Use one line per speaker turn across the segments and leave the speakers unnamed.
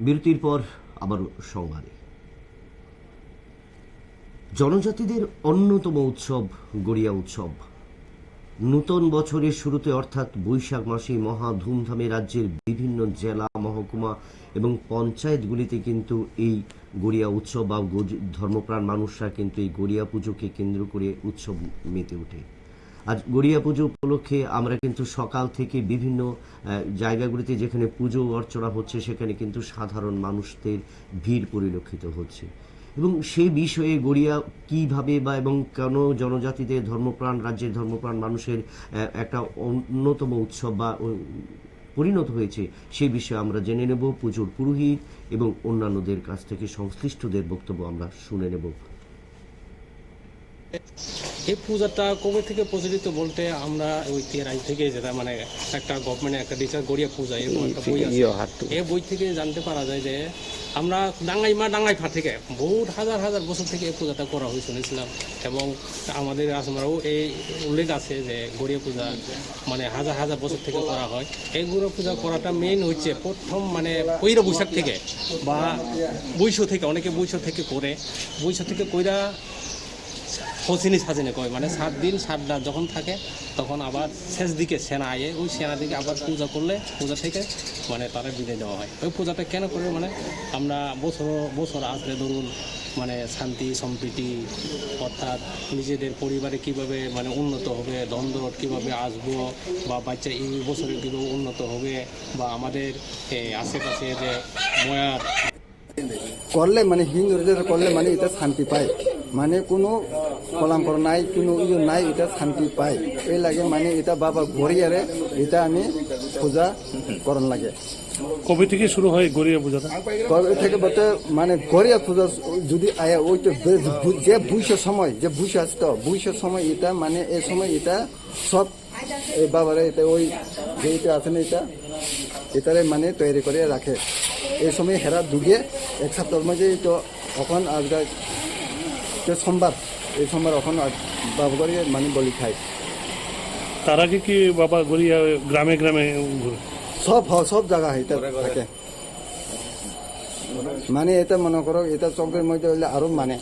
বিরতির পর আবার সংবাদে জনজাতিদের অন্যতম উৎসব গড়িয়া উৎসব। নূতন বছরের শুরুতে অর্থাৎ বৈশাখ মাসে মহা ধুমধামে রাজ্যের বিভিন্ন জেলা, মহকুমা এবং পঞ্চায়েতগুলিতে কিন্তু এই গড়িয়া উৎসব বা ধর্মপ্রাণ মানুষরা কিন্তু এই গড়িয়া পুজোকে কেন্দ্র করে উৎসব মেতে ওঠে। আজ গড়িয়া পুজো উপলক্ষে আমরা কিন্তু সকাল থেকে বিভিন্ন জায়গাগুলিতে যেখানে পুজো অর্চনা হচ্ছে, সেখানে কিন্তু সাধারণ মানুষদের ভিড় পরিলক্ষিত হচ্ছে। এবং সেই বিষয়ে গড়িয়া কীভাবে বা এবং কেন জনজাতিদের ধর্মপ্রাণ, রাজ্যের ধর্মপ্রাণ মানুষের একটা অন্যতম উৎসব বা পরিণত হয়েছে সেই বিষয়ে আমরা জেনে নেব। পুজোর পুরোহিত এবং অন্যান্যদের কাছ থেকে সংশ্লিষ্টদের বক্তব্য আমরা শুনে নেব।
এই পূজাটা কবে থেকে প্রচলিত বলতে আমরা ওই তেরাই থেকে যেটা মানে একটা গভর্নমেন্টের একটা ডিসার গড়িয়া পূজা এরকম একটা বই আছে। এই বই থেকে জানতে পারা যায় যে আমরা ডাঙ্গাই মা ডাঙ্গাই ফা থেকে বহুত হাজার হাজার বছর থেকে এই পূজাটা করা হয়ে শুনেছিলাম। এবং আমাদের আসমারাও এই উল্লেখ আছে যে গড়িয়া পূজা মানে হাজার হাজার বছর থেকে করা হয়। এই গড়িয়া পূজা করাটা মেইন হচ্ছে প্রথম মানে পৈরা বৈশাখ থেকে বা বৈশ থেকে অনেকে বৈশ থেকে করে। বৈশ থেকে কইরা হসিনি সাজিনে কয় মানে সাত দিন, সাত রাত যখন থাকে, তখন আবার শেষ দিকে সেনা আয়ে, ওই সেনা দিকে আবার পূজা করলে, পূজা থেকে মানে তারা বিদায় দেওয়া হয়। ওই পূজাটা কেন করে মানে আমরা বছর বছর আসলে ধরুন মানে শান্তি, সম্প্রীতি, অর্থাৎ নিজেদের পরিবারে কীভাবে মানে উন্নত হবে, দ্বন্দ্ব কীভাবে আসব, বা বাচ্চা এই বছরে কীভাবে উন্নত হবে, বা আমাদের আশেপাশে যে ময়ার
করলে মানে হিন্দুদের করলে মানে এটা শান্তি পায়। মানে কোনো কলাঙ্কর নাই কোনো ইয়ে নাই এটা শান্তি পায়। এই লাগে মানে এটা বাবা গড়িয়ারে এটা আমি পূজা করন লাগে।
কবে থেকে শুরু হয় গড়িয়া পূজাটা?
কবে থেকে বলতে মানে গড়িয়া পূজা যদি আয়া ওই তো যে বুঝের সময় যে বুঝে আসত বুঝের সময় এটা মানে এই সময় এটা সব এই বাবারে এটা ওই যে এটা আছে না এটা এটারে মানে তৈরি করে রাখে। এই সময় হেরা দুগে এক সপ্তাহের মধ্যে তো এখন আজকাল সোমবার এই সময় এখন বাবা করে মানে বলি খায়
তার আগে কি বাবা গড়িয়া গ্রামে গ্রামে
সব হ- সব জায়গা এটা থাকে। মানে এটা মনে করো এটা চকের মধ্যে হইলে আরও মানে।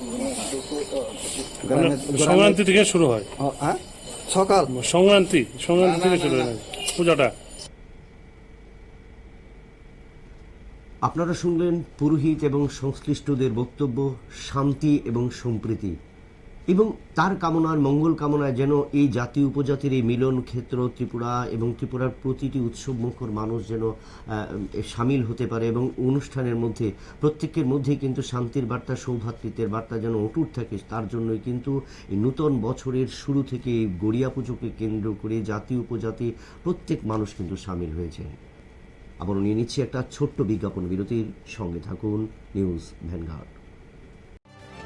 মানে সংক্রান্তি থেকে শুরু হয়?
হ্যাঁ? সকাল।
সংক্রান্তি সংক্রান্তি থেকে শুরু হয় পূজাটা।
আপনারা শুনলেন পুরোহিত এবং সংশ্লিষ্টদের বক্তব্য শান্তি এবং সম্প্রীতি। এবং তার কামনার মঙ্গল কামনায় যেন এই জাতি উপজাতির এই মিলন ক্ষেত্র ত্রিপুরা এবং ত্রিপুরার প্রতিটি উৎসব মুখর মানুষ যেন সামিল হতে পারে এবং অনুষ্ঠানের মধ্যে, প্রত্যেকের মধ্যেই কিন্তু শান্তির বার্তা, সৌভাতৃত্বের বার্তা যেন অটুট থাকে। তার জন্যই কিন্তু এই নূতন বছরের শুরু থেকে এই গড়িয়া পুজোকে কেন্দ্র করে জাতি উপজাতি প্রত্যেক মানুষ কিন্তু সামিল হয়েছে। আবারও নিয়ে নিচ্ছি একটা ছোট্ট বিজ্ঞাপন বিরতির সঙ্গে থাকুন নিউজ ভ্যানগার্ড।